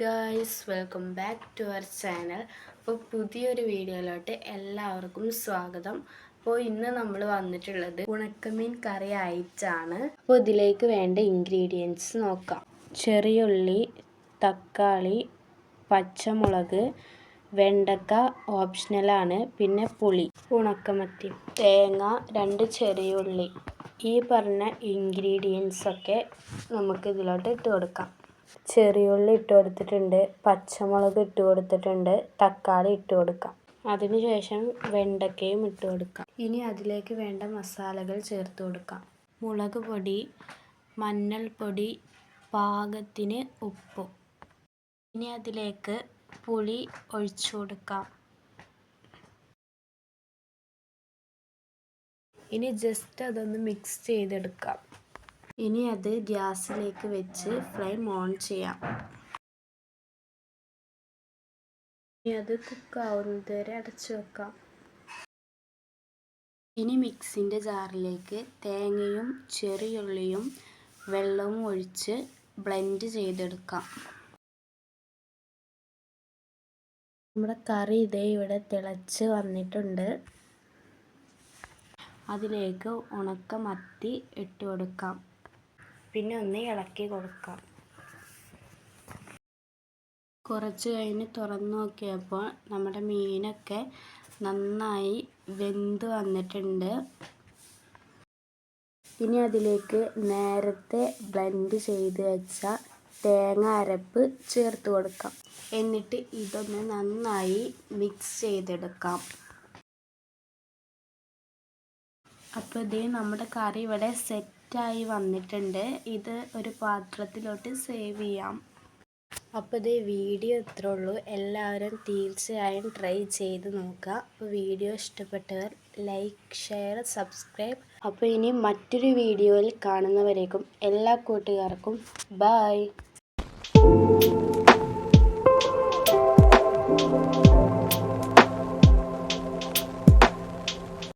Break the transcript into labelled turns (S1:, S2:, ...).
S1: Guys welcome back to our channel അപ്പോൾ പുതിയൊരു വീഡിയോയിലോട്ട് എല്ലാവർക്കും സ്വാഗതം. അപ്പോൾ ഇന്ന് നമ്മൾ വന്നിട്ടുള്ളത് ഉണക്കമീൻ കറി ആയിട്ടാണ്. അപ്പോൾ ഇതിലേക്ക് വേണ്ട ഇൻഗ്രീഡിയൻസ് നോക്കാം. ചെറിയുള്ളി തക്കാളി പച്ചമുളക് വെണ്ടക്ക ഓപ്ഷണലാണ് പിന്നെ പുളി ഉണക്കമത്തി തേങ്ങ രണ്ട് ചെറിയുള്ളി ഈ പറഞ്ഞ ഇൻഗ്രീഡിയൻസൊക്കെ നമുക്ക് ഇതിലോട്ട് ഇട്ട് കൊടുക്കാം. ചെറിയുള്ളി ഇട്ട് കൊടുത്തിട്ടുണ്ട് പച്ചമുളക് ഇട്ട് കൊടുത്തിട്ടുണ്ട് തക്കാളി ഇട്ട് കൊടുക്കാം. അതിനുശേഷം വെണ്ടയ്ക്കയും ഇട്ട് കൊടുക്കാം. ഇനി അതിലേക്ക് വേണ്ട മസാലകൾ ചേർത്ത് കൊടുക്കാം. മുളക് പൊടി മഞ്ഞൾപ്പൊടി പാകത്തിന് ഉപ്പ്. ഇനി അതിലേക്ക് പുളി ഒഴിച്ചു കൊടുക്കാം. ഇനി ജസ്റ്റ് അതൊന്ന് മിക്സ് ചെയ്തെടുക്കാം. ഇനി അത് ഗ്യാസിലേക്ക് വെച്ച് ഫ്ലെയിം ഓൺ ചെയ്യാം. ഇനി അത് കുക്കാവുന്നത് വരെ അടച്ചു വെക്കാം. ഇനി മിക്സിന്റെ ജാറിലേക്ക് തേങ്ങയും ചെറിയുള്ളിയും വെള്ളവും ഒഴിച്ച് ബ്ലെൻഡ് ചെയ്തെടുക്കാം. നമ്മുടെ കറി ഇതേ ഇവിടെ തിളച്ച് വന്നിട്ടുണ്ട്. അതിലേക്ക് ഉണക്ക മത്തി ഇട്ട് കൊടുക്കാം. പിന്നെ ഒന്ന് ഇളക്കി കൊടുക്കാം. കുറച്ച് കഴിഞ്ഞ് തുറന്നു നോക്കിയപ്പോൾ നമ്മുടെ മീനൊക്കെ നന്നായി വെന്ത് വന്നിട്ടുണ്ട്. ഇനി അതിലേക്ക് നേരത്തെ ബ്ലെൻഡ് ചെയ്ത് വെച്ച തേങ്ങ അരപ്പ് ചേർത്ത് കൊടുക്കാം. എന്നിട്ട് ഇതൊന്ന് നന്നായി മിക്സ് ചെയ്തെടുക്കാം. അപ്പോൾ ഇതേ നമ്മുടെ കറി ഇവിടെ സെറ്റായി വന്നിട്ടുണ്ട്. ഇത് ഒരു പാത്രത്തിലോട്ട് സേവ് ചെയ്യാം. അപ്പോൾ ഇതേ വീഡിയോ ഇത്രേ ഉള്ളൂ. എല്ലാവരും തീർച്ചയായും ട്രൈ ചെയ്ത് നോക്കുക. അപ്പോൾ വീഡിയോ ഇഷ്ടപ്പെട്ടവർ ലൈക്ക് ഷെയർ സബ്സ്ക്രൈബ്. അപ്പോൾ ഇനി മറ്റൊരു വീഡിയോയിൽ കാണുന്നവരേക്കും എല്ലാ കൂട്ടുകാർക്കും ബായ്